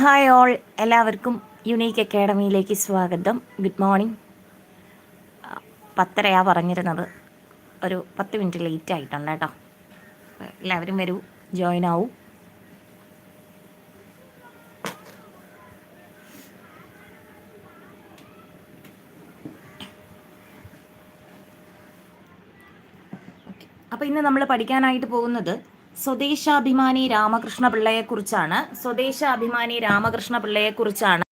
Hi all എല്ലാവർക്കും unique അക്കാഡമിയിലേക്ക് സ്വാഗതം. ഗുഡ് മോർണിംഗ് പത്തരയാ പറഞ്ഞിരുന്നത്. ഒരു പത്ത് മിനിറ്റ് ലേറ്റ് ആയിട്ടുണ്ട് കേട്ടോ. എല്ലാവരും വരൂ. ജോയിൻ ആവും. അപ്പോൾ ഇന്ന് നമ്മൾ പഠിക്കാനായിട്ട് പോകുന്നത് സ്വദേശാഭിമാനി രാമകൃഷ്ണ പിള്ളയെക്കുറിച്ചാണ് സ്വദേശാഭിമാനി രാമകൃഷ്ണ പിള്ളയെക്കുറിച്ചാണ്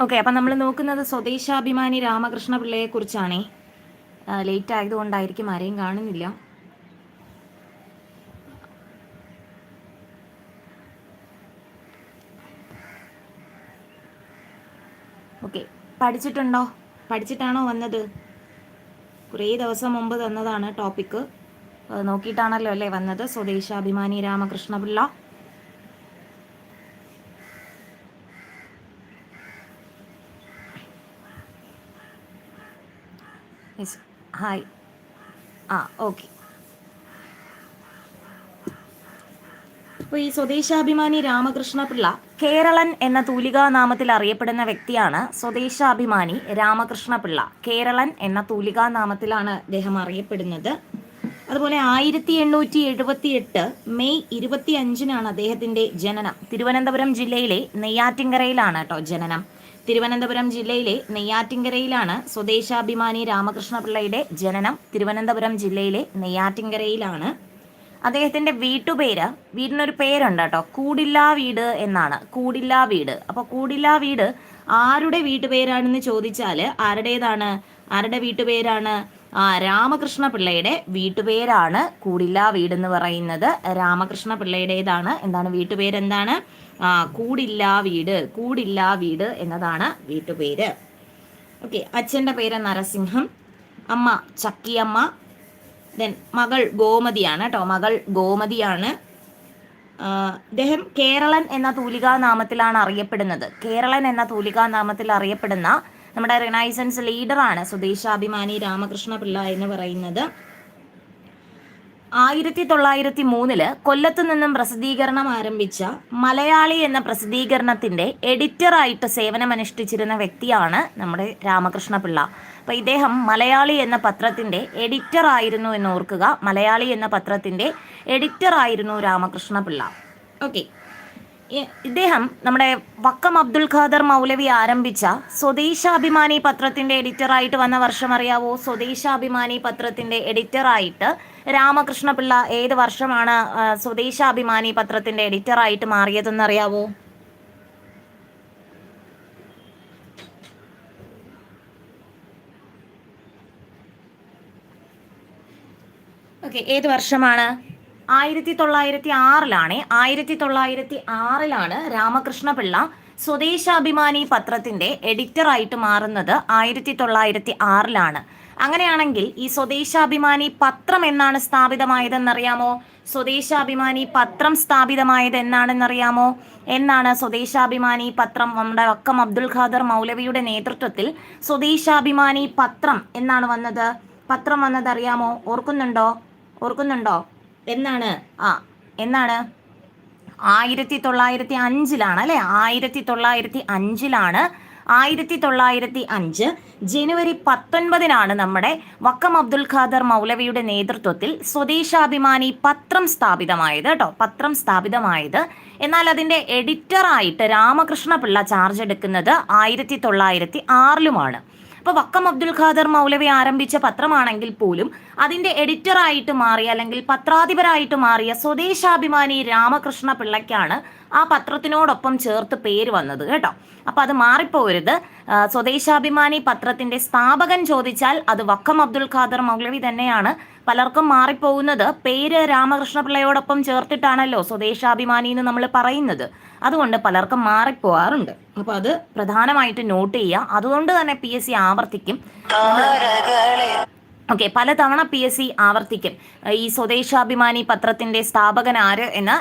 ഓക്കെ അപ്പം നമ്മൾ നോക്കുന്നത് സ്വദേശാഭിമാനി രാമകൃഷ്ണ പിള്ളയെക്കുറിച്ചാണേ ലേറ്റ് ആയതുകൊണ്ടായിരിക്കും ആരെയും കാണുന്നില്ല. ഓക്കെ പഠിച്ചിട്ടുണ്ടോ? പഠിച്ചിട്ടാണോ വന്നത്? കുറേ ദിവസം മുമ്പ് തന്നതാണ് ടോപ്പിക്ക് നോക്കിയിട്ടാണല്ലോ അല്ലേ വന്നത്? സ്വദേശാഭിമാനി രാമകൃഷ്ണ യെസ് ഹായ് ആ ഓക്കെ അപ്പോൾ ഈ സ്വദേശാഭിമാനി രാമകൃഷ്ണ പിള്ള കേരളൻ എന്ന തൂലികാ നാമത്തിൽ അറിയപ്പെടുന്ന വ്യക്തിയാണ് സ്വദേശാഭിമാനി രാമകൃഷ്ണ പിള്ള കേരളൻ എന്ന തൂലികാ നാമത്തിലാണ് അദ്ദേഹം അറിയപ്പെടുന്നത്. അതുപോലെ ആയിരത്തി എണ്ണൂറ്റി എഴുപത്തി എട്ട് മെയ് ഇരുപത്തി അഞ്ചിനാണ് അദ്ദേഹത്തിന്റെ ജനനം. തിരുവനന്തപുരം ജില്ലയിലെ നെയ്യാറ്റിങ്കരയിലാണ് കേട്ടോ ജനനം. തിരുവനന്തപുരം ജില്ലയിലെ നെയ്യാറ്റിങ്കരയിലാണ് സ്വദേശാഭിമാനി രാമകൃഷ്ണപിള്ളയുടെ ജനനം. തിരുവനന്തപുരം ജില്ലയിലെ നെയ്യാറ്റിങ്കരയിലാണ് അദ്ദേഹത്തിന്റെ വീട്ടുപേര് വീടിനൊരു പേരുണ്ട് കേട്ടോ. കൂടില്ലാ വീട് എന്നാണ്. കൂടില്ലാ വീട്. അപ്പോൾ കൂടില്ലാ വീട് ആരുടെ വീട്ടുപേരാണെന്ന് ചോദിച്ചാൽ ആരുടേതാണ്? ആരുടെ വീട്ടുപേരാണ്? ആ രാമകൃഷ്ണ പിള്ളയുടെ വീട്ടുപേരാണ് കൂടില്ലാ വീട് എന്ന് പറയുന്നത്. രാമകൃഷ്ണ പിള്ളയുടേതാണ് എന്താണ്? വീട്ടുപേര് എന്താണ് ആ കൂടില്ലാ വീട് കൂടില്ലാ വീട് എന്നതാണ് വീട്ടുപേര്. ഓക്കെ അച്ഛന്റെ പേര് നരസിംഹം അമ്മ ചക്കിയമ്മ ദെൻ മകൾ ഗോമതിയാണ് കേട്ടോ മകൾ ഗോമതിയാണ്. അദ്ദേഹം കേരളൻ എന്ന തൂലികാ നാമത്തിലാണ് അറിയപ്പെടുന്നത്. കേരളൻ എന്ന തൂലികാ നാമത്തിൽ അറിയപ്പെടുന്ന നമ്മുടെ റിനൈസൻസ് ലീഡറാണ് സ്വദേശാഭിമാനി രാമകൃഷ്ണ പിള്ള എന്ന് പറയുന്നത്. ആയിരത്തി തൊള്ളായിരത്തി മൂന്നിൽ കൊല്ലത്ത് നിന്നും പ്രസിദ്ധീകരണം ആരംഭിച്ച മലയാളി എന്ന പ്രസിദ്ധീകരണത്തിന്റെ എഡിറ്ററായിട്ട് സേവനമനുഷ്ഠിച്ചിരുന്ന വ്യക്തിയാണ് നമ്മുടെ രാമകൃഷ്ണ പിള്ള അപ്പോൾ ഇദ്ദേഹം മലയാളി എന്ന പത്രത്തിന്റെ എഡിറ്റർ ആയിരുന്നു എന്ന് ഓർക്കുക. മലയാളി എന്ന പത്രത്തിന്റെ എഡിറ്റർ ആയിരുന്നു രാമകൃഷ്ണ പിള്ള ഓക്കെ ഇദ്ദേഹം നമ്മുടെ വക്കം അബ്ദുൽ ഖാദർ മൗലവി ആരംഭിച്ച സ്വദേശാഭിമാനി പത്രത്തിന്റെ എഡിറ്ററായിട്ട് വന്ന വർഷം അറിയാവോ? സ്വദേശാഭിമാനി പത്രത്തിന്റെ എഡിറ്ററായിട്ട് രാമകൃഷ്ണ പിള്ള ഏത് വർഷമാണ് സ്വദേശാഭിമാനി പത്രത്തിന്റെ എഡിറ്ററായിട്ട് മാറിയതെന്ന് അറിയാവോ ഓക്കെ ഏത് വർഷമാണ്? ആയിരത്തി തൊള്ളായിരത്തി ആറിലാണ് ആയിരത്തി തൊള്ളായിരത്തി ആറിലാണ് രാമകൃഷ്ണ പിള്ള സ്വദേശാഭിമാനി പത്രത്തിന്റെ എഡിറ്റർ ആയിട്ട് മാറുന്നത് ആയിരത്തി തൊള്ളായിരത്തി ആറിലാണ് അങ്ങനെയാണെങ്കിൽ ഈ സ്വദേശാഭിമാനി പത്രം എന്നാണ് സ്ഥാപിതമായതെന്നറിയാമോ? സ്വദേശാഭിമാനി പത്രം സ്ഥാപിതമായത് എന്നാണെന്നറിയാമോ എന്നാണ് സ്വദേശാഭിമാനി പത്രം നമ്മുടെ വക്കം അബ്ദുൽ ഖാദർ മൗലവിയുടെ നേതൃത്വത്തിൽ സ്വദേശാഭിമാനി പത്രം എന്നാണ് വന്നത്. പത്രം വന്നത് അറിയാമോ? ഓർക്കുന്നുണ്ടോ? ഓർക്കുന്നുണ്ടോ? എന്നാണ്? ആ എന്നാണ്? ആയിരത്തി തൊള്ളായിരത്തി അഞ്ചിലാണ് അല്ലെ? ആയിരത്തി തൊള്ളായിരത്തി അഞ്ചിലാണ് ആയിരത്തി തൊള്ളായിരത്തി അഞ്ച് ജനുവരി പത്തൊൻപതിനാണ് നമ്മുടെ വക്കം അബ്ദുൽ ഖാദർ മൗലവിയുടെ നേതൃത്വത്തിൽ സ്വദേശാഭിമാനി പത്രം സ്ഥാപിതമായത് കേട്ടോ. പത്രം സ്ഥാപിതമായത്. എന്നാൽ അതിന്റെ എഡിറ്ററായിട്ട് രാമകൃഷ്ണ പിള്ള ചാർജ് എടുക്കുന്നത് ആയിരത്തി തൊള്ളായിരത്തി ആറിലുമാണ് അപ്പോൾ വക്കം അബ്ദുൽ ഖാദർ മൗലവി ആരംഭിച്ച പത്രമാണെങ്കിൽ പോലും അതിന്റെ എഡിറ്ററായിട്ട് മാറിയ അല്ലെങ്കിൽ പത്രാധിപരായിട്ട് മാറിയ സ്വദേശാഭിമാനി രാമകൃഷ്ണ പിള്ളയ്ക്കാണ് ആ പത്രത്തിനോടൊപ്പം ചേർത്ത് പേര് വന്നത് കേട്ടോ. അപ്പോൾ അത് മാറിപ്പോരുത്. സ്വദേശാഭിമാനി പത്രത്തിന്റെ സ്ഥാപകൻ ചോദിച്ചാൽ അത് വക്കം അബ്ദുൽ ഖാദർ മൗലവി തന്നെയാണ്. പലർക്കും മാറിപ്പോകുന്നത്. പേര് രാമകൃഷ്ണപിള്ളയോടൊപ്പം ചേർത്തിട്ടാണല്ലോ സ്വദേശാഭിമാനി എന്ന് നമ്മൾ പറയുന്നത്. അതുകൊണ്ട് പലർക്കും മാറിപ്പോവാറുണ്ട് അപ്പോൾ അത് പ്രധാനമായിട്ട് നോട്ട് ചെയ്യുക. അതുകൊണ്ട് തന്നെ പി എസ് സി ആവർത്തിക്കും. ഓക്കെ പലതവണ പി എസ് സി ആവർത്തിക്കും. ഈ സ്വദേശാഭിമാനി പത്രത്തിന്റെ സ്ഥാപകൻ ആര് എന്ന്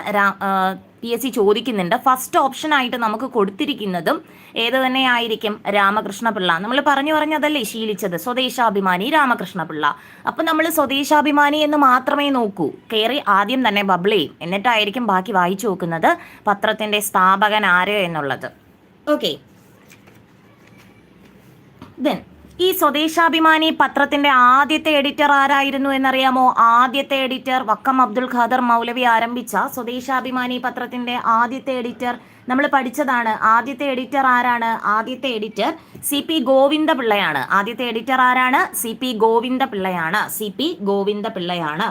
പി എസ് സി ചോദിക്കുന്നുണ്ട്. ഫസ്റ്റ് ഓപ്ഷൻ ആയിട്ട് നമുക്ക് കൊടുത്തിരിക്കുന്നതും ഏത് തന്നെ ആയിരിക്കും രാമകൃഷ്ണപിള്ള. നമ്മൾ പറഞ്ഞു പറഞ്ഞതല്ലേ ശീലിച്ചത്. സ്വദേശാഭിമാനി രാമകൃഷ്ണപിള്ള. അപ്പം നമ്മൾ സ്വദേശാഭിമാനി എന്ന് മാത്രമേ നോക്കൂ. കയറി ആദ്യം തന്നെ ബബിൾ എന്നിട്ടായിരിക്കും ബാക്കി വായിച്ചു നോക്കുന്നത് പത്രത്തിന്റെ സ്ഥാപകൻ ആര് എന്നുള്ളത്. ഓക്കെ ദെൻ ഈ സ്വദേശാഭിമാനി പത്രത്തിന്റെ ആദ്യത്തെ എഡിറ്റർ ആരായിരുന്നു എന്നറിയാമോ? ആദ്യത്തെ എഡിറ്റർ വക്കം അബ്ദുൽ ഖാദർ മൗലവി ആരംഭിച്ച സ്വദേശാഭിമാനി പത്രത്തിന്റെ ആദ്യത്തെ എഡിറ്റർ നമ്മൾ പഠിച്ചതാണ്. ആദ്യത്തെ എഡിറ്റർ ആരാണ്? ആദ്യത്തെ എഡിറ്റർ സി പി ഗോവിന്ദപിള്ളയാണ്. ആദ്യത്തെ എഡിറ്റർ ആരാണ്? സി പി ഗോവിന്ദപിള്ളയാണ്. സി പി ഗോവിന്ദപിള്ളയാണ്.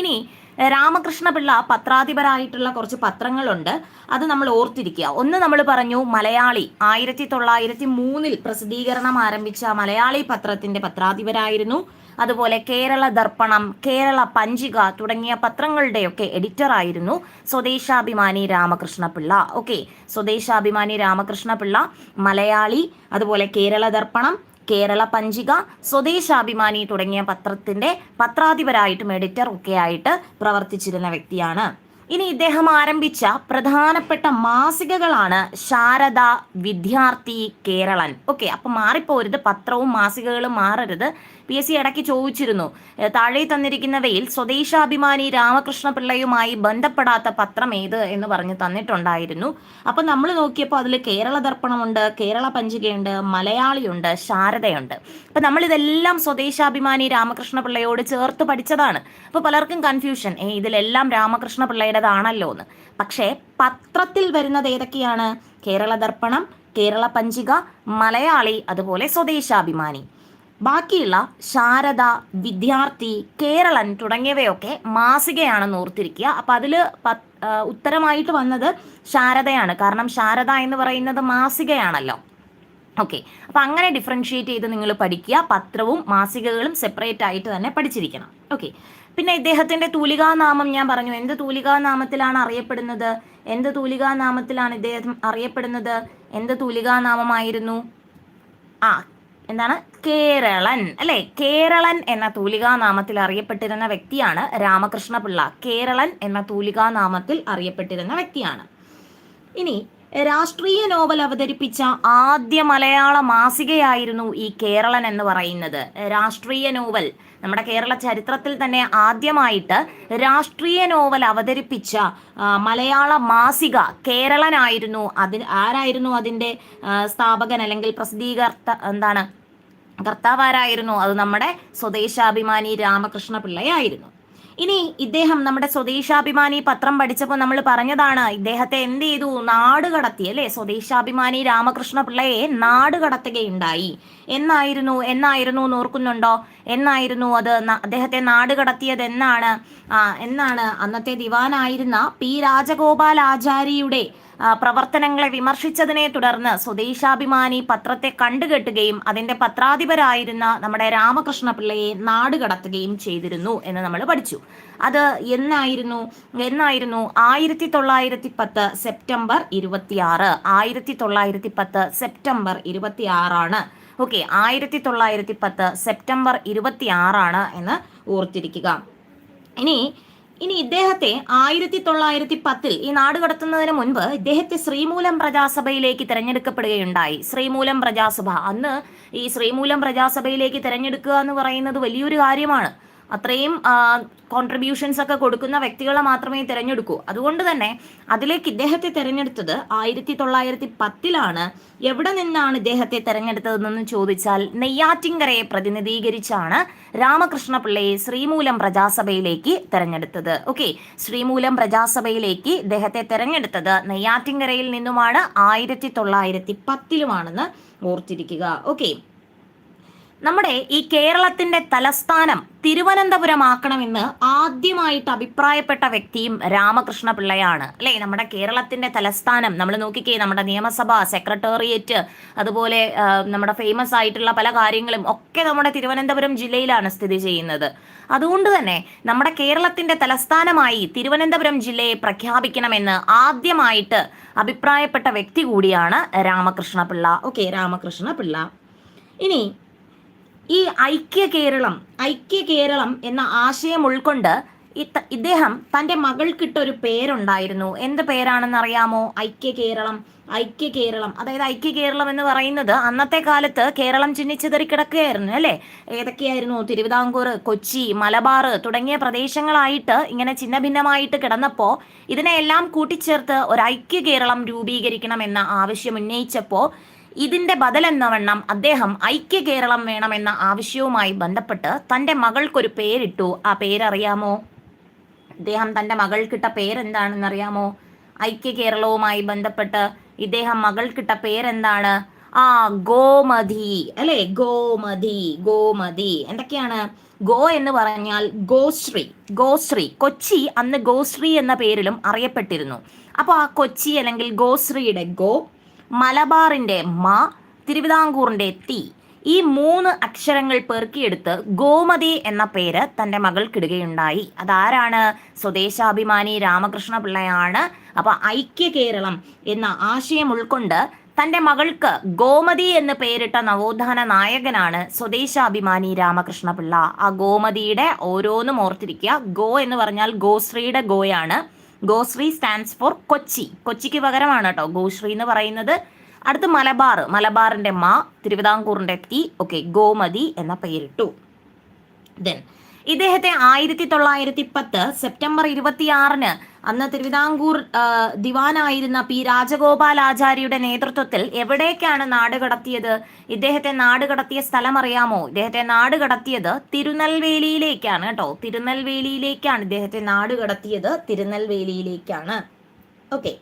ഇനി രാമകൃഷ്ണപിള്ള പത്രാധിപരായിട്ടുള്ള കുറച്ച് പത്രങ്ങളുണ്ട്. അത് നമ്മൾ ഓർത്തിരിക്കുക. ഒന്ന് നമ്മൾ പറഞ്ഞു മലയാളി. ആയിരത്തി തൊള്ളായിരത്തി മൂന്നിൽ പ്രസിദ്ധീകരണം ആരംഭിച്ച മലയാളി പത്രത്തിന്റെ പത്രാധിപരായിരുന്നു. അതുപോലെ കേരള ദർപ്പണം കേരള പഞ്ചിക തുടങ്ങിയ പത്രങ്ങളുടെയൊക്കെ എഡിറ്റർ ആയിരുന്നു സ്വദേശാഭിമാനി രാമകൃഷ്ണപിള്ള. ഓക്കെ സ്വദേശാഭിമാനി രാമകൃഷ്ണപിള്ള മലയാളി അതുപോലെ കേരള ദർപ്പണം കേരള പഞ്ചിക സ്വദേശാഭിമാനി തുടങ്ങിയ പത്രത്തിന്റെ പത്രാധിപരായിട്ടും എഡിറ്റർ ഒക്കെ ആയിട്ട് പ്രവർത്തിച്ചിരുന്ന വ്യക്തിയാണ്. ഇനി ഇദ്ദേഹം ആരംഭിച്ച പ്രധാനപ്പെട്ട മാസികകളാണ് ശാരദ വിദ്യാർത്ഥി കേരളൻ. ഓക്കെ അപ്പൊ മാറിപ്പോരുത്. പത്രവും മാസികകളും മാറരുത്. പി എസ് സി ഇടയ്ക്ക് ചോദിച്ചിരുന്നു. താഴെ തന്നിരിക്കുന്നവയിൽ സ്വദേശാഭിമാനി രാമകൃഷ്ണ പിള്ളയുമായി ബന്ധപ്പെടാത്ത പത്രം ഏത് എന്ന് പറഞ്ഞ് തന്നിട്ടുണ്ടായിരുന്നു. അപ്പൊ നമ്മൾ നോക്കിയപ്പോൾ അതിൽ കേരള ദർപ്പണമുണ്ട് കേരള പഞ്ചികയുണ്ട് മലയാളിയുണ്ട് ശാരദയുണ്ട്. അപ്പൊ നമ്മൾ ഇതെല്ലാം സ്വദേശാഭിമാനി രാമകൃഷ്ണ പിള്ളയോട് ചേർത്ത് പഠിച്ചതാണ്. അപ്പോൾ പലർക്കും കൺഫ്യൂഷൻ ഏ ഇതിലെല്ലാം രാമകൃഷ്ണ പിള്ളയുടേതാണല്ലോ എന്ന്. പക്ഷേ പത്രത്തിൽ വരുന്നത് ഏതൊക്കെയാണ്? കേരള ദർപ്പണം കേരള പഞ്ചിക മലയാളി അതുപോലെ സ്വദേശാഭിമാനി. ബാക്കിയുള്ള ശാരദ വിദ്യാർത്ഥി കേരളൻ തുടങ്ങിയവയൊക്കെ മാസികയാണെന്ന് ഓർത്തിരിക്കുക. അപ്പം അതിൽ ഉത്തരമായിട്ട് വന്നത് ശാരദയാണ്. കാരണം ശാരദ എന്ന് പറയുന്നത് മാസികയാണല്ലോ. ഓക്കെ. അപ്പം അങ്ങനെ ഡിഫറൻഷിയേറ്റ് ചെയ്ത് നിങ്ങൾ പഠിക്കുക. പത്രവും മാസികകളും സെപ്പറേറ്റ് ആയിട്ട് തന്നെ പഠിച്ചിരിക്കണം. ഓക്കെ. പിന്നെ ഇദ്ദേഹത്തിന്റെ തൂലികാനാമം ഞാൻ പറഞ്ഞു. എന്ത് തൂലികാനാമത്തിലാണ് അറിയപ്പെടുന്നത്? എന്ത് തൂലികാനാമത്തിലാണ് ഇദ്ദേഹം അറിയപ്പെടുന്നത്? എന്ത് തൂലികാനാമമായിരുന്നു? ആ എന്താണ്? കേരളൻ. അല്ലെ? കേരളൻ എന്ന തൂലികാ നാമത്തിൽ അറിയപ്പെട്ടിരുന്ന വ്യക്തിയാണ് രാമകൃഷ്ണ പിള്ള കേരളൻ എന്ന തൂലികാ നാമത്തിൽ അറിയപ്പെട്ടിരുന്ന വ്യക്തിയാണ്. ഇനി രാഷ്ട്രീയ നോവൽ അവതരിപ്പിച്ച ആദ്യ മലയാള മാസികയായിരുന്നു ഈ കേരളൻ എന്ന് പറയുന്നത്. രാഷ്ട്രീയ നോവൽ. നമ്മുടെ കേരള ചരിത്രത്തിൽ തന്നെ ആദ്യമായിട്ട് രാഷ്ട്രീയ നോവൽ അവതരിപ്പിച്ച മലയാള മാസിക കേരളനായിരുന്നു അതിന് ആരായിരുന്നു അതിന്റെ സ്ഥാപകൻ അല്ലെങ്കിൽ പ്രസിദ്ധീകർത്ത എന്താണ്? കർത്താവാരായിരുന്നു അത് നമ്മുടെ സ്വദേശാഭിമാനി രാമകൃഷ്ണ പിള്ളയായിരുന്നു ഇനി ഇദ്ദേഹം നമ്മുടെ സ്വദേശാഭിമാനി പത്രം പഠിച്ചപ്പോൾ നമ്മൾ പറഞ്ഞതാണ് ഇദ്ദേഹത്തെ എന്ത് ചെയ്തു? നാട് കടത്തി അല്ലേ? സ്വദേശാഭിമാനി രാമകൃഷ്ണ പിള്ളയെ നാട് കടത്തുകയുണ്ടായി. എന്നായിരുന്നു എന്നായിരുന്നു എന്ന് ഓർക്കുന്നുണ്ടോ? എന്നായിരുന്നു അത് അദ്ദേഹത്തെ നാട് കടത്തിയത് എന്നാണ് അന്നത്തെ ദിവാനായിരുന്ന പി രാജഗോപാൽ ആചാര്യയുടെ പ്രവർത്തനങ്ങളെ വിമർശിച്ചതിനെ തുടർന്ന് സ്വദേശാഭിമാനി പത്രത്തെ കണ്ടുകെട്ടുകയും അതിന്റെ പത്രാധിപരായിരുന്ന നമ്മുടെ രാമകൃഷ്ണപിള്ളയെ നാട് കടത്തുകയും ചെയ്തിരുന്നു എന്ന് നമ്മൾ പഠിച്ചു. അത് എന്നായിരുന്നു? എന്നായിരുന്നു ആയിരത്തി തൊള്ളായിരത്തി പത്ത് സെപ്റ്റംബർ ഇരുപത്തിയാറ്. ആയിരത്തി തൊള്ളായിരത്തി പത്ത് സെപ്റ്റംബർ ഇരുപത്തി ആറാണ് ഓക്കെ ആയിരത്തി തൊള്ളായിരത്തി പത്ത് സെപ്റ്റംബർ ഇരുപത്തി ആറാണ് എന്ന് ഓർത്തിരിക്കുക. ഇനി ഇനി ഇദ്ദേഹത്തെ ആയിരത്തി തൊള്ളായിരത്തി പത്തിൽ ഈ നാട് കടത്തുന്നതിന് മുൻപ് ഇദ്ദേഹത്തെ ശ്രീമൂലം പ്രജാസഭയിലേക്ക് തിരഞ്ഞെടുക്കപ്പെടുകയുണ്ടായി. ശ്രീമൂലം പ്രജാസഭ. അന്ന് ഈ ശ്രീമൂലം പ്രജാസഭയിലേക്ക് തിരഞ്ഞെടുക്കുക എന്ന് പറയുന്നത് വലിയൊരു കാര്യമാണ്. അത്രയും കോൺട്രിബ്യൂഷൻസ് ഒക്കെ കൊടുക്കുന്ന വ്യക്തികളെ മാത്രമേ തിരഞ്ഞെടുക്കൂ. അതുകൊണ്ട് തന്നെ അതിലേക്ക് ഇദ്ദേഹത്തെ തിരഞ്ഞെടുത്തത് ആയിരത്തി തൊള്ളായിരത്തി പത്തിലാണ് എവിടെ നിന്നാണ് ഇദ്ദേഹത്തെ തിരഞ്ഞെടുത്തതെന്ന് ചോദിച്ചാൽ നെയ്യാറ്റിങ്കരയെ പ്രതിനിധീകരിച്ചാണ് രാമകൃഷ്ണ പിള്ളയെ ശ്രീമൂലം പ്രജാസഭയിലേക്ക് തിരഞ്ഞെടുത്തത്. ഓക്കെ ശ്രീമൂലം പ്രജാസഭയിലേക്ക് ഇദ്ദേഹത്തെ തിരഞ്ഞെടുത്തത് നെയ്യാറ്റിങ്കരയിൽ നിന്നുമാണ് ആയിരത്തി തൊള്ളായിരത്തി പത്തിലുമാണെന്ന് ഓർത്തിരിക്കുക. ഓക്കെ നമ്മുടെ ഈ കേരളത്തിന്റെ തലസ്ഥാനം തിരുവനന്തപുരമാക്കണമെന്ന് ആദ്യമായിട്ട് അഭിപ്രായപ്പെട്ട വ്യക്തിയും രാമകൃഷ്ണ പിള്ളയാണ് അല്ലേ? നമ്മുടെ കേരളത്തിന്റെ തലസ്ഥാനം നമ്മൾ നോക്കിക്കേ നമ്മുടെ നിയമസഭ സെക്രട്ടേറിയറ്റ് അതുപോലെ നമ്മുടെ ഫേമസ് ആയിട്ടുള്ള പല കാര്യങ്ങളും ഒക്കെ നമ്മുടെ തിരുവനന്തപുരം ജില്ലയിലാണ് സ്ഥിതി ചെയ്യുന്നത്. അതുകൊണ്ട് തന്നെ നമ്മുടെ കേരളത്തിന്റെ തലസ്ഥാനമായി തിരുവനന്തപുരം ജില്ലയെ പ്രഖ്യാപിക്കണമെന്ന് ആദ്യമായിട്ട് അഭിപ്രായപ്പെട്ട വ്യക്തി കൂടിയാണ് രാമകൃഷ്ണ പിള്ള ഓക്കെ രാമകൃഷ്ണ പിള്ള ഇനി ഈ ഐക്യ കേരളം ഐക്യ കേരളം എന്ന ആശയം ഉൾക്കൊണ്ട് ഇദ്ദേഹം തന്റെ മകൾക്കിട്ടൊരു പേരുണ്ടായിരുന്നു. എന്ത് പേരാണെന്ന് അറിയാമോ ഐക്യ കേരളം ഐക്യ കേരളം. അതായത് ഐക്യ കേരളം എന്ന് പറയുന്നത് അന്നത്തെ കാലത്ത് കേരളം ചിന്നിച്ചിതറി കിടക്കുകയായിരുന്നു അല്ലേ? ഏതൊക്കെയായിരുന്നു? തിരുവിതാംകൂർ കൊച്ചി മലബാർ തുടങ്ങിയ പ്രദേശങ്ങളായിട്ട് ഇങ്ങനെ ചിന്ന ഭിന്നമായിട്ട് കിടന്നപ്പോൾ ഇതിനെല്ലാം കൂട്ടിച്ചേർത്ത് ഒരു ഐക്യ കേരളം രൂപീകരിക്കണം എന്ന ആവശ്യം ഉന്നയിച്ചപ്പോൾ ഇതിന്റെ ബദലെന്നവണ്ണം അദ്ദേഹം ഐക്യ കേരളം വേണമെന്ന ആവശ്യവുമായി ബന്ധപ്പെട്ട് തന്റെ മകൾക്കൊരു പേരിട്ടു. ആ പേരറിയാമോ? ഇദ്ദേഹം തന്റെ മകൾക്കിട്ട പേരെന്താണെന്ന് അറിയാമോ ഐക്യ കേരളവുമായി ബന്ധപ്പെട്ട് ഇദ്ദേഹം മകൾക്കിട്ട പേരെന്താണ്? ആ ഗോമതി. അല്ലെ? ഗോമതി ഗോമതി. എന്തൊക്കെയാണ്? ഗോ എന്ന് പറഞ്ഞാൽ ഗോശ്രീ. ഗോശ്രീ. കൊച്ചി അന്ന് ഗോശ്രീ എന്ന പേരിലും അറിയപ്പെട്ടിരുന്നു. അപ്പോൾ ആ കൊച്ചി അല്ലെങ്കിൽ ഗോശ്രീയുടെ ഗോ മലബാറിന്റെ മ തിരുവിതാംകൂറിന്റെ തി. ഈ മൂന്ന് അക്ഷരങ്ങൾ പെറുക്കിയെടുത്ത് ഗോമതി എന്ന പേര് തന്റെ മകൾക്കിടുകയുണ്ടായി അതാരാണ്? സ്വദേശാഭിമാനി രാമകൃഷ്ണ പിള്ളയാണ് അപ്പൊ ഐക്യ കേരളം എന്ന ആശയം ഉൾക്കൊണ്ട് തന്റെ മകൾക്ക് ഗോമതി എന്ന് പേരിട്ട നവോത്ഥാന നായകനാണ് സ്വദേശാഭിമാനി രാമകൃഷ്ണ പിള്ള ആ ഗോമതിയുടെ ഓരോന്നും ഓർത്തിരിക്കുക. ഗോ എന്ന് പറഞ്ഞാൽ ഗോശ്രീയുടെ ഗോയാണ്. Goshree stands for Kochi. കൊച്ചിക്ക് പകരമാണ് കേട്ടോ. ഗോശ്രീ എന്ന് പറയുന്നത് അടുത്ത് മലബാർ. മലബാറിന്റെ മാ തിരുവിതാംകൂറിന്റെ തി ഓക്കെ ഗോമതി എന്ന പേരിട്ടു. ദെൻ ഇദ്ദേഹത്തെ ആയിരത്തി തൊള്ളായിരത്തി പത്ത് സെപ്റ്റംബർ ഇരുപത്തിയാറിന് അന്ന് തിരുവിതാംകൂർ ദിവാനായിരുന്ന പി രാജഗോപാലാചാര്യയുടെ നേതൃത്വത്തിൽ എവിടേക്കാണ് നാട് കടത്തിയത്? ഇദ്ദേഹത്തെ നാട് കടത്തിയ സ്ഥലം അറിയാമോ? ഇദ്ദേഹത്തെ നാട് കടത്തിയത് തിരുനെൽവേലിയിലേക്കാണ് കേട്ടോ. തിരുനെൽവേലിയിലേക്കാണ് ഇദ്ദേഹത്തെ നാട് കടത്തിയത്. തിരുനെൽവേലിയിലേക്കാണ്. ഓക്കെ.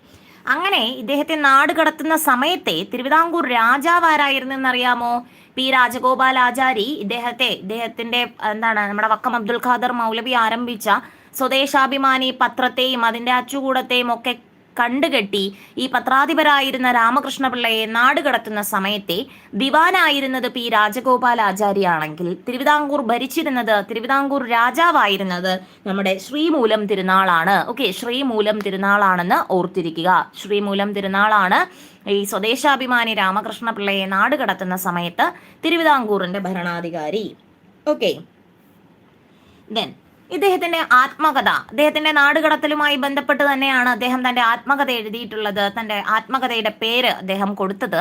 അങ്ങനെ ഇദ്ദേഹത്തെ നാട് കടത്തുന്ന സമയത്തെ തിരുവിതാംകൂർ രാജാവ് ആരായിരുന്നു എന്നറിയാമോ പി രാജഗോപാലാചാരി ഇദ്ദേഹത്തെ ഇദ്ദേഹത്തിന്റെ എന്താണ് നമ്മുടെ വക്കം അബ്ദുൽ ഖാദർ മൗലവി ആരംഭിച്ച സ്വദേശാഭിമാനി പത്രത്തെയും അതിന്റെ അച്ചുകൂടത്തെയും ഒക്കെ കണ്ടുകെട്ടി ഈ പത്രാധിപരായിരുന്ന രാമകൃഷ്ണപിള്ളയെ പിള്ളയെ നാട് കടത്തുന്ന സമയത്തെ ദിവാനായിരുന്നത് പി രാജഗോപാലാചാര്യാണെങ്കിൽ തിരുവിതാംകൂർ ഭരിച്ചിരുന്നത് തിരുവിതാംകൂർ രാജാവായിരുന്നത് നമ്മുടെ ശ്രീമൂലം തിരുനാളാണ്. ഓക്കെ ശ്രീമൂലം തിരുനാളാണെന്ന് ഓർത്തിരിക്കുക. ശ്രീമൂലം തിരുനാളാണ് ഈ സ്വദേശാഭിമാനി രാമകൃഷ്ണപിള്ളയെ പിള്ളയെ നാട് കടത്തുന്ന സമയത്ത് തിരുവിതാംകൂറിന്റെ ഭരണാധികാരി. ഓക്കെ ദെൻ ഇദ്ദേഹത്തിന്റെ ആത്മകഥ അദ്ദേഹത്തിന്റെ നാടുകടത്തലുമായി ബന്ധപ്പെട്ട് തന്നെയാണ് അദ്ദേഹം തന്റെ ആത്മകഥ എഴുതിയിട്ടുള്ളത്. തന്റെ ആത്മകഥയുടെ പേര് അദ്ദേഹം കൊടുത്തത്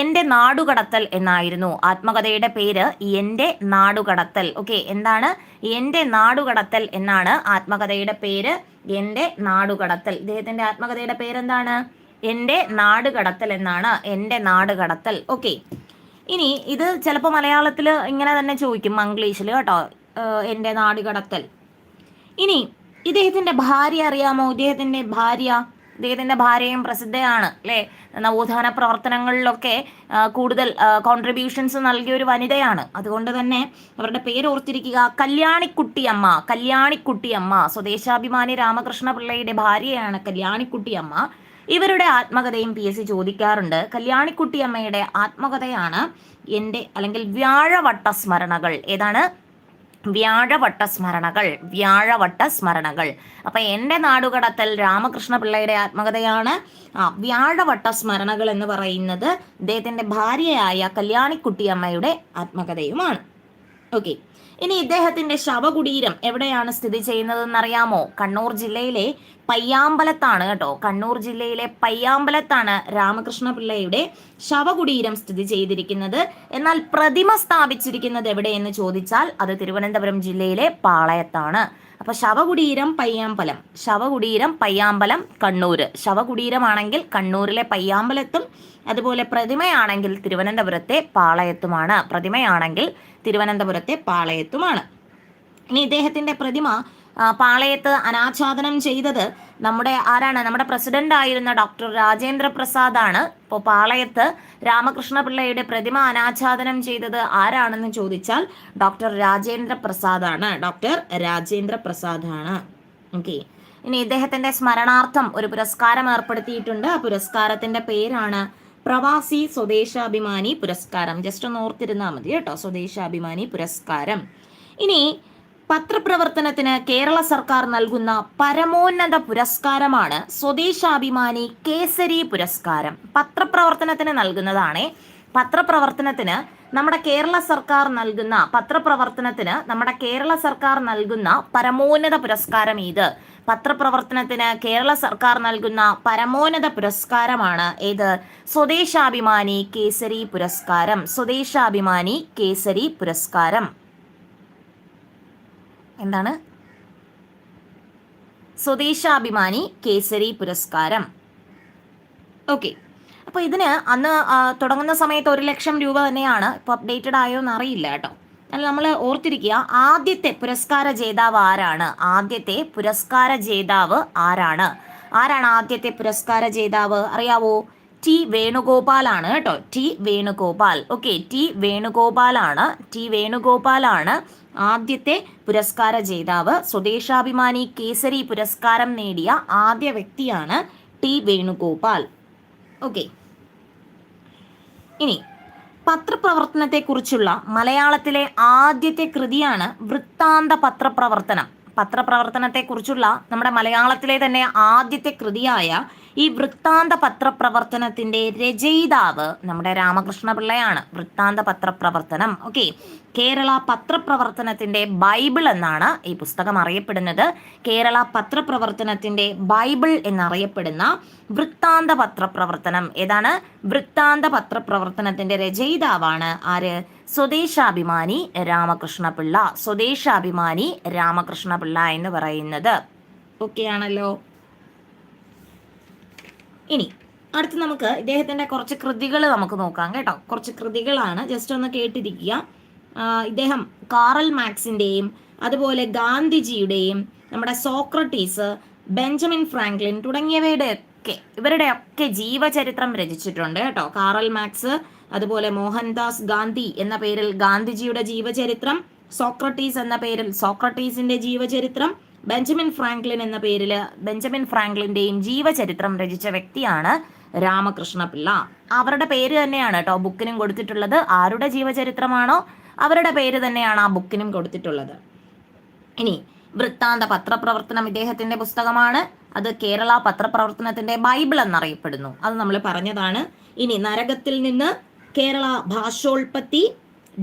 എന്റെ നാടുകടത്തൽ എന്നായിരുന്നു. ആത്മകഥയുടെ പേര് എന്റെ നാടുകടത്തൽ ഓക്കെ എന്താണ്? എന്റെ നാടുകടത്തൽ എന്നാണ് ആത്മകഥയുടെ പേര് എന്റെ നാടുകടത്തൽ ഇദ്ദേഹത്തിന്റെ ആത്മകഥയുടെ പേരെന്താണ്? എന്റെ നാടുകടത്തൽ എന്നാണ് എന്റെ നാടുകടത്തൽ ഓക്കെ ഇനി ഇത് ചിലപ്പോൾ മലയാളത്തിൽ ഇങ്ങനെ തന്നെ ചോദിക്കും മംഗ്ലീഷിൽ കേട്ടോ. എന്റെ എന്റെ നാട് കടത്തൽ ഇനി ഇദ്ദേഹത്തിന്റെ ഭാര്യ അറിയാമോ? ഇദ്ദേഹത്തിന്റെ ഭാര്യ ഇദ്ദേഹത്തിന്റെ ഭാര്യയും പ്രസിദ്ധയാണ് അല്ലേ? നവോത്ഥാന പ്രവർത്തനങ്ങളിലൊക്കെ കൂടുതൽ കോൺട്രിബ്യൂഷൻസ് നൽകിയ ഒരു വനിതയാണ്. അതുകൊണ്ട് തന്നെ അവരുടെ പേര് ഓർത്തിരിക്കുക കല്യാണിക്കുട്ടിയമ്മ കല്യാണിക്കുട്ടിയമ്മ സ്വദേശാഭിമാനി രാമകൃഷ്ണ പിള്ളയുടെ ഭാര്യയാണ് കല്യാണിക്കുട്ടിയമ്മ. ഇവരുടെ ആത്മകഥയും പി എസ് സി ചോദിക്കാറുണ്ട്. കല്യാണിക്കുട്ടിയമ്മയുടെ ആത്മകഥയാണ് എന്റെ അല്ലെങ്കിൽ വ്യാഴവട്ട സ്മരണകൾ. ഏതാണ്? വ്യാഴവട്ട സ്മരണകൾ വ്യാഴവട്ട സ്മരണകൾ. അപ്പൊ എന്റെ നാടുകടത്തൽ രാമകൃഷ്ണ പിള്ളയുടെ ആത്മകഥയാണ്. ആ വ്യാഴവട്ട സ്മരണകൾ എന്ന് പറയുന്നത് ഇദ്ദേഹത്തിന്റെ ഭാര്യയായ കല്യാണിക്കുട്ടിയമ്മയുടെ ആത്മകഥയുമാണ്. ഓക്കെ. ഇനി ഇദ്ദേഹത്തിന്റെ ശവകുടീരം എവിടെയാണ് സ്ഥിതി ചെയ്യുന്നതെന്ന് അറിയാമോ? കണ്ണൂർ ജില്ലയിലെ പയ്യാമ്പലത്താണ് കേട്ടോ. കണ്ണൂർ ജില്ലയിലെ പയ്യാമ്പലത്താണ് രാമകൃഷ്ണ പിള്ളയുടെ ശവകുടീരം സ്ഥിതി ചെയ്തിരിക്കുന്നത്. എന്നാൽ പ്രതിമ സ്ഥാപിച്ചിരിക്കുന്നത് എവിടെയെന്ന് ചോദിച്ചാൽ അത് തിരുവനന്തപുരം ജില്ലയിലെ പാളയത്താണ്. അപ്പൊ ശവകുടീരം പയ്യാമ്പലം ശവകുടീരം പയ്യാമ്പലം കണ്ണൂര് ശവകുടീരമാണെങ്കിൽ കണ്ണൂരിലെ പയ്യാമ്പലത്തും അതുപോലെ പ്രതിമയാണെങ്കിൽ തിരുവനന്തപുരത്തെ പാളയത്തുമാണ്. പ്രതിമയാണെങ്കിൽ തിരുവനന്തപുരത്തെ പാളയത്തുമാണ്. ഇനി ഇദ്ദേഹത്തിന്റെ പ്രതിമ പാളയത്ത് അനാച്ഛാദനം ചെയ്തത് നമ്മുടെ ആരാണ്? നമ്മുടെ പ്രസിഡന്റ് ആയിരുന്ന ഡോക്ടർ രാജേന്ദ്ര പ്രസാദ് ആണ് ഇപ്പോൾ പാളയത്ത് രാമകൃഷ്ണ പിള്ളയുടെ പ്രതിമ അനാച്ഛാദനം ചെയ്തത് ആരാണെന്ന് ചോദിച്ചാൽ ഡോക്ടർ രാജേന്ദ്ര പ്രസാദ് ആണ് ഡോക്ടർ രാജേന്ദ്ര പ്രസാദ് ആണ് ഓക്കെ. ഇനി ഇദ്ദേഹത്തിന്റെ സ്മരണാർത്ഥം ഒരു പുരസ്കാരം ഏർപ്പെടുത്തിയിട്ടുണ്ട്. ആ പുരസ്കാരത്തിന്റെ പേരാണ് പ്രവാസി സ്വദേശാഭിമാനി പുരസ്കാരം. ജസ്റ്റ് ഒന്ന് ഓർത്തിരുന്നാൽ മതി കേട്ടോ. സ്വദേശാഭിമാനി പുരസ്കാരം. ഇനി പത്രപ്രവർത്തനത്തിന് കേരള സർക്കാർ നൽകുന്ന പരമോന്നത പുരസ്കാരമാണ് സ്വദേശാഭിമാനി കേസരി പുരസ്കാരം. പത്രപ്രവർത്തനത്തിന് നൽകുന്നതാണ്. പത്രപ്രവർത്തനത്തിന് നമ്മുടെ കേരള സർക്കാർ നൽകുന്ന പത്രപ്രവർത്തനത്തിന് നമ്മുടെ കേരള സർക്കാർ നൽകുന്ന പരമോന്നത പുരസ്കാരം ഇത്. പത്രപ്രവർത്തനത്തിന് കേരള സർക്കാർ നൽകുന്ന പരമോന്നത പുരസ്കാരമാണ് ഏത്? സ്വദേശാഭിമാനി കേസരി പുരസ്കാരം. സ്വദേശാഭിമാനി കേസരി പുരസ്കാരം. എന്താണ്? സ്വദേശാഭിമാനി കേസരി പുരസ്കാരം. ഓക്കെ. അപ്പോൾ ഇതിന് അന്ന് തുടങ്ങുന്ന സമയത്ത് ഒരു ലക്ഷം രൂപ തന്നെയാണ് ഇപ്പോൾ അപ്ഡേറ്റഡ് ആയോ എന്ന് അറിയില്ല കേട്ടോ. അല്ല നമ്മൾ ഓർത്തിരിക്കുക ആദ്യത്തെ പുരസ്കാര ജേതാവ് ആരാണ്? ആദ്യത്തെ പുരസ്കാര ജേതാവ് ആരാണ്? ആരാണ് ആദ്യത്തെ പുരസ്കാര ജേതാവ്? അറിയാവോ? ടി വേണുഗോപാൽ ആണ് കേട്ടോ. ടി വേണുഗോപാൽ. ഓക്കെ ടി വേണുഗോപാലാണ് ടി വേണുഗോപാലാണ് ആദ്യത്തെ പുരസ്കാര ജേതാവ് സ്വദേശാഭിമാനി കേസരി പുരസ്കാരം നേടിയ ആദ്യ വ്യക്തിയാണ് ടി വേണുഗോപാൽ. ഓക്കെ ഇനി പത്രപ്രവർത്തനത്തെക്കുറിച്ചുള്ള മലയാളത്തിലെ ആദ്യത്തെ കൃതിയാണ് വൃത്താന്ത പത്രപ്രവർത്തനം. പത്രപ്രവർത്തനത്തെക്കുറിച്ചുള്ള നമ്മുടെ മലയാളത്തിലെ തന്നെ ആദ്യത്തെ കൃതിയായ ഈ വൃത്താന്ത പത്രപ്രവർത്തനത്തിന്റെ രചയിതാവ് നമ്മുടെ രാമകൃഷ്ണ പിള്ളയാണ് വൃത്താന്ത പത്രപ്രവർത്തനം ഓക്കെ. കേരള പത്രപ്രവർത്തനത്തിന്റെ ബൈബിൾ എന്നാണ് ഈ പുസ്തകം അറിയപ്പെടുന്നത്. കേരള പത്രപ്രവർത്തനത്തിന്റെ ബൈബിൾ എന്നറിയപ്പെടുന്ന വൃത്താന്ത പത്രപ്രവർത്തനം ഏതാണ്? വൃത്താന്ത പത്രപ്രവർത്തനത്തിന്റെ രചയിതാവാണ് ആര്? സ്വദേശാഭിമാനി രാമകൃഷ്ണ പിള്ള സ്വദേശാഭിമാനി രാമകൃഷ്ണ പിള്ള എന്ന് പറയുന്നത്. ഓക്കെ ആണല്ലോ. ഇനി അടുത്ത് നമുക്ക് ഇദ്ദേഹത്തിന്റെ കുറച്ച് കൃതികൾ നമുക്ക് നോക്കാം കേട്ടോ. കുറച്ച് കൃതികളാണ്. ജസ്റ്റ് ഒന്ന് കേട്ടിരിക്കുക. ഇദ്ദേഹം കാറൽ മാക്സിന്റെയും അതുപോലെ ഗാന്ധിജിയുടെയും നമ്മുടെ സോക്രട്ടീസ് ബെഞ്ചമിൻ ഫ്രാങ്ക്ലിൻ തുടങ്ങിയവയുടെ ഒക്കെ ഇവരുടെ ഒക്കെ ജീവചരിത്രം രചിച്ചിട്ടുണ്ട് കേട്ടോ. കാറൽ മാക്സ് അതുപോലെ മോഹൻദാസ് ഗാന്ധി എന്ന പേരിൽ ഗാന്ധിജിയുടെ ജീവചരിത്രം സോക്രട്ടീസ് എന്ന പേരിൽ സോക്രട്ടീസിന്റെ ജീവചരിത്രം ബെഞ്ചമിൻ ഫ്രാങ്ക്ലിൻ എന്ന പേരിൽ ബെഞ്ചമിൻ ഫ്രാങ്ക്ലിന്റെയും ജീവചരിത്രം രചിച്ച വ്യക്തിയാണ് രാമകൃഷ്ണ പിള്ള അവരുടെ പേര് തന്നെയാണ് കേട്ടോ ബുക്കിനും കൊടുത്തിട്ടുള്ളത്. ആരുടെ ജീവചരിത്രമാണോ അവരുടെ പേര് തന്നെയാണ് ആ ബുക്കിനും കൊടുത്തിട്ടുള്ളത്. ഇനി വൃത്താന്ത പത്രപ്രവർത്തനം ഇദ്ദേഹത്തിന്റെ പുസ്തകമാണ്. അത് കേരള പത്രപ്രവർത്തനത്തിന്റെ ബൈബിൾ എന്നറിയപ്പെടുന്നു. അത് നമ്മൾ പറഞ്ഞതാണ്. ഇനി നരകത്തിൽ നിന്ന് കേരള ഭാഷോൽപത്തി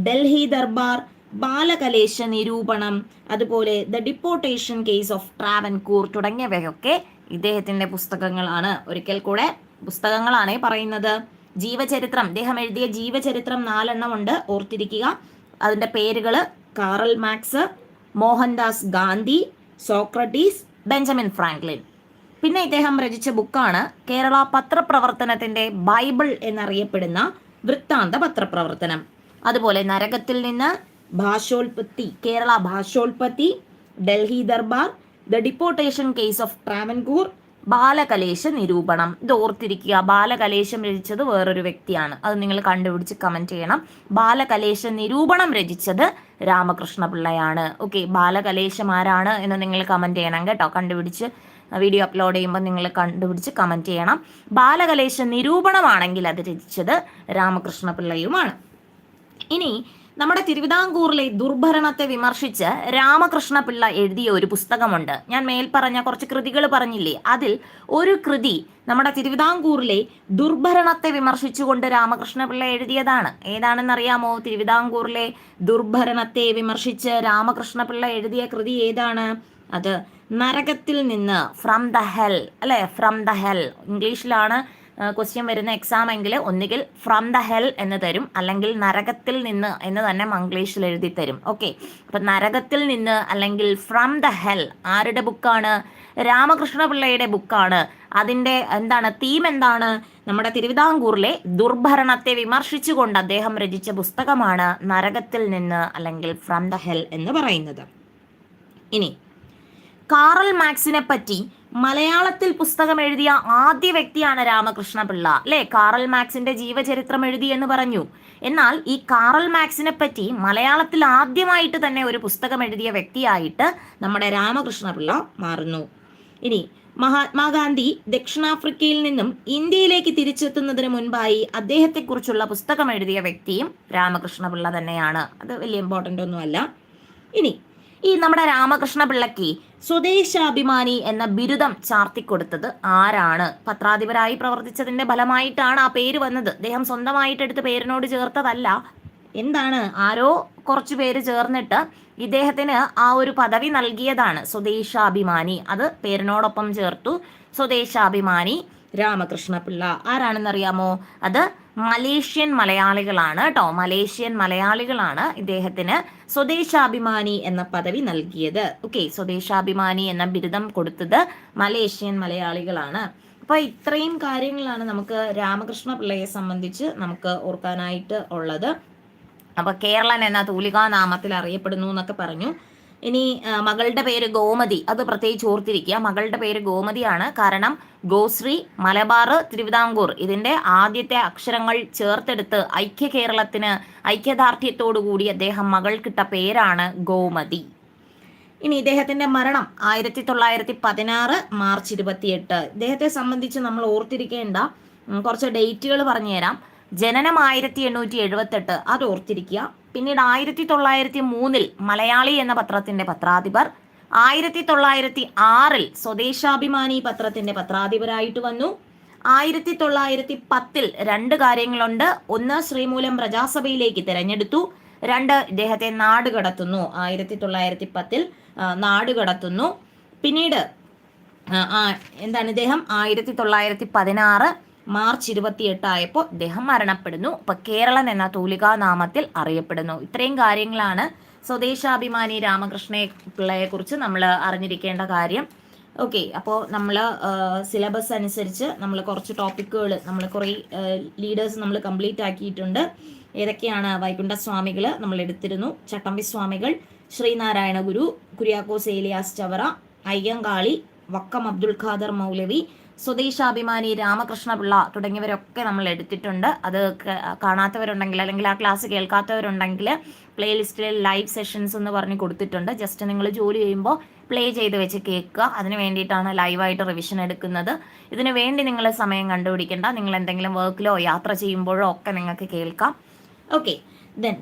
ഡൽഹി ദർബാർ ബാലകലേശ നിരൂപണം അതുപോലെ the deportation case of Travancore തുടങ്ങിയവയൊക്കെ ഇദ്ദേഹത്തിന്റെ പുസ്തകങ്ങളാണ്. ഒരിക്കൽ കൂടെ പുസ്തകങ്ങളാണ് പറയുന്നത്. ജീവചരിത്രം ഇദ്ദേഹം എഴുതിയ ജീവചരിത്രം നാലെണ്ണം ഉണ്ട്. ഓർത്തിരിക്കുക. അതിന്റെ പേരുകൾ Karl Marx Mohandas Gandhi Socrates Benjamin Franklin. പിന്നെ ഇദ്ദേഹം രചിച്ച ബുക്കാണ് കേരള പത്രപ്രവർത്തനത്തിന്റെ ബൈബിൾ എന്നറിയപ്പെടുന്ന വൃത്താന്ത പത്രപ്രവർത്തനം. അതുപോലെ നരകത്തിൽ നിന്ന് ഭാഷോൽപത്തി Kerala ഭാഷോൽപത്തി Delhi Durbar the deportation case of Travancore ബാലകലേശ നിരൂപണം. ഇത് ഓർത്തിരിക്കുക ബാലകലേശം രചിച്ചത് വേറൊരു വ്യക്തിയാണ്. അത് നിങ്ങൾ കണ്ടുപിടിച്ച് കമന്റ് ചെയ്യണം. ബാലകലേശ നിരൂപണം രചിച്ചത് രാമകൃഷ്ണ പിള്ളയാണ് ഓക്കെ ബാലകലേശം ആരാണ് എന്ന് നിങ്ങൾ കമന്റ് ചെയ്യണം കേട്ടോ. കണ്ടുപിടിച്ച് വീഡിയോ അപ്ലോഡ് ചെയ്യുമ്പോൾ നിങ്ങൾ കണ്ടുപിടിച്ച് കമന്റ് ചെയ്യണം. ബാലകലേശ നിരൂപണമാണെങ്കിൽ അത് രചിച്ചത് രാമകൃഷ്ണ പിള്ളയുമാണ് ഇനി നമ്മുടെ തിരുവിതാംകൂറിലെ ദുർഭരണത്തെ വിമർശിച്ച് രാമകൃഷ്ണ പിള്ള എഴുതിയ ഒരു പുസ്തകമുണ്ട്. ഞാൻ മേൽ പറഞ്ഞ കുറച്ച് കൃതികൾ പറഞ്ഞില്ലേ? അതിൽ ഒരു കൃതി നമ്മുടെ തിരുവിതാംകൂറിലെ ദുർഭരണത്തെ വിമർശിച്ചുകൊണ്ട് രാമകൃഷ്ണ പിള്ള എഴുതിയതാണ്. ഏതാണെന്നറിയാമോ? തിരുവിതാംകൂറിലെ ദുർഭരണത്തെ വിമർശിച്ച് രാമകൃഷ്ണ പിള്ള എഴുതിയ കൃതി ഏതാണ്? അത് നരകത്തിൽ നിന്ന് ഫ്രം ദ ഹെൽ അല്ലെ? ഫ്രം ദ ഹെൽ ഇംഗ്ലീഷിലാണ് ക്വസ്റ്റ്യൻ വരുന്ന എക്സാം എങ്കിൽ ഒന്നുകിൽ ഫ്രം ദ ഹെൽ എന്ന് തരും. അല്ലെങ്കിൽ നരകത്തിൽ നിന്ന് എന്ന് തന്നെ മംഗ്ലീഷിൽ എഴുതി തരും. ഓക്കെ അപ്പൊ നരകത്തിൽ നിന്ന് അല്ലെങ്കിൽ ഫ്രം ദ ഹെൽ ആരുടെ ബുക്കാണ് രാമകൃഷ്ണ പിള്ളയുടെ ബുക്കാണ് അതിന്റെ എന്താണ് തീം എന്താണ്? നമ്മുടെ തിരുവിതാംകൂറിലെ ദുർഭരണത്തെ വിമർശിച്ചുകൊണ്ട് അദ്ദേഹം രചിച്ച പുസ്തകമാണ് നരകത്തിൽ നിന്ന് അല്ലെങ്കിൽ ഫ്രം ദ ഹെൽ എന്ന് പറയുന്നത്. ഇനി കാറൽ മാക്സിനെ പറ്റി മലയാളത്തിൽ പുസ്തകം എഴുതിയ ആദ്യ വ്യക്തിയാണ് രാമകൃഷ്ണ പിള്ള അല്ലെ? കാറൽ മാക്സിന്റെ ജീവചരിത്രം എഴുതി എന്ന് പറഞ്ഞു. എന്നാൽ ഈ കാറൽ മാക്സിനെ പറ്റി മലയാളത്തിൽ ആദ്യമായിട്ട് തന്നെ ഒരു പുസ്തകം എഴുതിയ വ്യക്തിയായിട്ട് നമ്മുടെ രാമകൃഷ്ണ പിള്ള മാറുന്നു. ഇനി മഹാത്മാഗാന്ധി ദക്ഷിണാഫ്രിക്കയിൽ നിന്നും ഇന്ത്യയിലേക്ക് തിരിച്ചെത്തുന്നതിന് മുൻപായി അദ്ദേഹത്തെക്കുറിച്ചുള്ള പുസ്തകം എഴുതിയ വ്യക്തിയും രാമകൃഷ്ണ പിള്ള തന്നെയാണ്. അത് വലിയ ഇമ്പോർട്ടന്റ് ഒന്നുമല്ല. ഇനി ഈ നമ്മുടെ രാമകൃഷ്ണ പിള്ളയ്ക്ക് സ്വദേശാഭിമാനി എന്ന ബിരുദം ചാർത്തിക്കൊടുത്തത് ആരാണ്? പത്രാധിപരായി പ്രവർത്തിച്ചതിന്റെ ഫലമായിട്ടാണ് ആ പേര് വന്നത്. അദ്ദേഹം സ്വന്തമായിട്ട് എടുത്ത് പേരിനോട് ചേർത്തതല്ല. എന്താണ്? ആരോ കുറച്ചു പേര് ചേർന്നിട്ട് ഇദ്ദേഹത്തിന് ആ ഒരു പദവി നൽകിയതാണ്. സ്വദേശാഭിമാനി. അത് പേരിനോടൊപ്പം ചേർത്തു. സ്വദേശാഭിമാനി രാമകൃഷ്ണ പിള്ള ആരാണെന്നറിയാമോ? അത് മലേഷ്യൻ മലയാളികളാണ് കേട്ടോ മലേഷ്യൻ മലയാളികളാണ് ഇദ്ദേഹത്തിന് സ്വദേശാഭിമാനി എന്ന പദവി നൽകിയത്. ഓക്കെ സ്വദേശാഭിമാനി എന്ന ബിരുദം കൊടുത്തത് മലേഷ്യൻ മലയാളികളാണ്. അപ്പൊ ഇത്രയും കാര്യങ്ങളാണ് നമുക്ക് രാമകൃഷ്ണ പിള്ളയെ സംബന്ധിച്ച് നമുക്ക് ഓർക്കാനായിട്ട് ഉള്ളത്. അപ്പൊ കേരളൻ എന്ന തൂലികാ നാമത്തിൽ അറിയപ്പെടുന്നു എന്നൊക്കെ പറഞ്ഞു. ഇനി മകളുടെ പേര് ഗോമതി. അത് പ്രത്യേകിച്ച് ഓർത്തിരിക്കുക. മകളുടെ പേര് ഗോമതിയാണ്. കാരണം ഗോശ്രീ മലബാർ തിരുവിതാംകൂർ ഇതിന്റെ ആദ്യത്തെ അക്ഷരങ്ങൾ ചേർത്തെടുത്ത് ഐക്യ കേരളത്തിന് ഐക്യദാർഢ്യത്തോടുകൂടി അദ്ദേഹം മകൾക്കിട്ട പേരാണ് ഗോമതി. ഇനി ഇദ്ദേഹത്തിന്റെ മരണം ആയിരത്തി തൊള്ളായിരത്തി പതിനാറ് മാർച്ച് ഇരുപത്തിയെട്ട്. ഇദ്ദേഹത്തെ സംബന്ധിച്ച് നമ്മൾ ഓർത്തിരിക്കേണ്ട കുറച്ച് ഡേറ്റുകൾ പറഞ്ഞുതരാം. ജനനം ആയിരത്തി എണ്ണൂറ്റി എഴുപത്തെട്ട് അത് ഓർത്തിരിക്കുക. പിന്നീട് ആയിരത്തി തൊള്ളായിരത്തി മൂന്നിൽ മലയാളി എന്ന പത്രത്തിന്റെ പത്രാധിപർ ആയിരത്തി തൊള്ളായിരത്തി ആറിൽ സ്വദേശാഭിമാനി പത്രത്തിന്റെ പത്രാധിപരായിട്ട് വന്നു. ആയിരത്തി തൊള്ളായിരത്തി പത്തിൽ രണ്ട് കാര്യങ്ങളുണ്ട്. ഒന്ന് ശ്രീമൂലം പ്രജാസഭയിലേക്ക് തിരഞ്ഞെടുത്തു. രണ്ട് ഇദ്ദേഹത്തെ നാട് കടത്തുന്നു. ആയിരത്തി തൊള്ളായിരത്തി പത്തിൽ നാട് കടത്തുന്നു. പിന്നീട് എന്താണ് ഇദ്ദേഹം? ആയിരത്തി തൊള്ളായിരത്തി പതിനാറ് മാർച്ച് ഇരുപത്തിയെട്ടായപ്പോൾ ഇദ്ദേഹം മരണപ്പെടുന്നു. അപ്പൊ കേരളൻ എന്ന തൂലികാ നാമത്തിൽ അറിയപ്പെടുന്നു. ഇത്രയും കാര്യങ്ങളാണ് സ്വദേശാഭിമാനി രാമകൃഷ്ണ പിള്ളയെ കുറിച്ച് നമ്മൾ അറിഞ്ഞിരിക്കേണ്ട കാര്യം. ഓക്കെ അപ്പോൾ നമ്മൾ സിലബസ് അനുസരിച്ച് നമ്മൾ കുറച്ച് ടോപ്പിക്കുകൾ നമ്മൾ കുറേ ലീഡേഴ്സ് നമ്മൾ കംപ്ലീറ്റ് ആക്കിയിട്ടുണ്ട്. ഏതൊക്കെയാണ് വൈകുണ്ഠ സ്വാമികൾ നമ്മൾ എടുത്തിരുന്നു? ചട്ടമ്പി സ്വാമികൾ ശ്രീനാരായണ ഗുരു കുര്യാക്കോസ് ഏലിയാസ് ചവറ അയ്യങ്കാളി വക്കം അബ്ദുൽ ഖാദർ മൗലവി സ്വദേശാഭിമാനി രാമകൃഷ്ണപിള്ള തുടങ്ങിയവരൊക്കെ നമ്മൾ എടുത്തിട്ടുണ്ട്. അത് കാണാത്തവരുണ്ടെങ്കിൽ അല്ലെങ്കിൽ ആ ക്ലാസ് കേൾക്കാത്തവരുണ്ടെങ്കിൽ പ്ലേലിസ്റ്റിൽ ലൈവ് സെഷൻസ് എന്ന് പറഞ്ഞ് കൊടുത്തിട്ടുണ്ട്. ജസ്റ്റ് നിങ്ങൾ ജോലി ചെയ്യുമ്പോൾ പ്ലേ ചെയ്ത് വെച്ച് കേൾക്കുക. അതിന് വേണ്ടിയിട്ടാണ് ലൈവായിട്ട് റിവിഷൻ എടുക്കുന്നത്. ഇതിന് വേണ്ടി നിങ്ങൾ സമയം കണ്ടുപിടിക്കേണ്ട. നിങ്ങൾ എന്തെങ്കിലും വർക്കിലോ യാത്ര ചെയ്യുമ്പോഴോ ഒക്കെ നിങ്ങൾക്ക് കേൾക്കാം. ഓക്കെ ദെൻ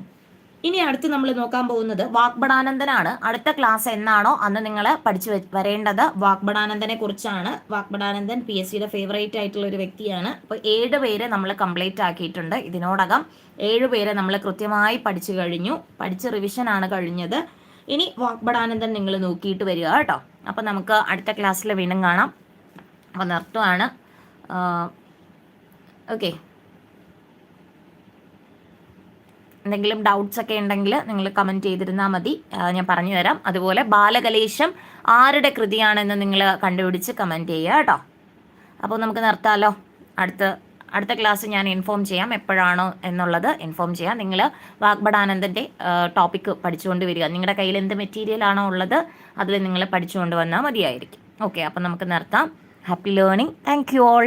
ഇനി അടുത്ത് നമ്മൾ നോക്കാൻ പോകുന്നത് വാഗ്ബടാനന്ദനാണ് അടുത്ത ക്ലാസ് എന്നാണോ അന്ന് നിങ്ങൾ പഠിച്ചു വരേണ്ടത്? വാഗ്ബടാനന്ദനെ കുറിച്ചാണ്. വാഗ്ബടാനന്ദൻ പി എസ് സിയുടെ ഫേവറേറ്റ് ആയിട്ടുള്ള ഒരു വ്യക്തിയാണ്. അപ്പോൾ ഏഴ് പേര് നമ്മൾ കംപ്ലീറ്റ് ആക്കിയിട്ടുണ്ട് ഇതിനോടകം. ഏഴ് പേരെ നമ്മൾ കൃത്യമായി പഠിച്ചു കഴിഞ്ഞു. പഠിച്ച റിവിഷൻ ആണ് കഴിഞ്ഞത്. ഇനി വാഗ്ബടാനന്ദൻ നിങ്ങൾ നോക്കിയിട്ട് വരിക കേട്ടോ. അപ്പോൾ നമുക്ക് അടുത്ത ക്ലാസ്സിൽ വീണ്ടും കാണാം. അപ്പോൾ നിർത്തുവാണ്. ഓക്കെ എന്തെങ്കിലും ഡൗട്ട്സ് ഒക്കെ ഉണ്ടെങ്കിൽ നിങ്ങൾ കമന്റ് ചെയ്തിരുന്നാൽ മതി. ഞാൻ പറഞ്ഞു തരാം. അതുപോലെ ബാലകലേശം ആരുടെ കൃതിയാണെന്ന് നിങ്ങൾ കണ്ടുപിടിച്ച് കമന്റ് ചെയ്യുക കേട്ടോ. അപ്പോൾ നമുക്ക് നിർത്താമല്ലോ അടുത്ത അടുത്ത ക്ലാസ് ഞാൻ ഇൻഫോം ചെയ്യാം എപ്പോഴാണോ എന്നുള്ളത് ഇൻഫോം ചെയ്യാം. നിങ്ങൾ വാഗ്ബടാനന്ദന്റെ ടോപ്പിക്ക് പഠിച്ചുകൊണ്ട് വരിക. നിങ്ങളുടെ കയ്യിൽ എന്ത് മെറ്റീരിയൽ ആണോ ഉള്ളത് അതിൽ നിങ്ങൾ പഠിച്ചുകൊണ്ട് വന്നാൽ മതിയായിരിക്കും. ഓക്കെ അപ്പം നമുക്ക് നിർത്താം. Happy learning thank you all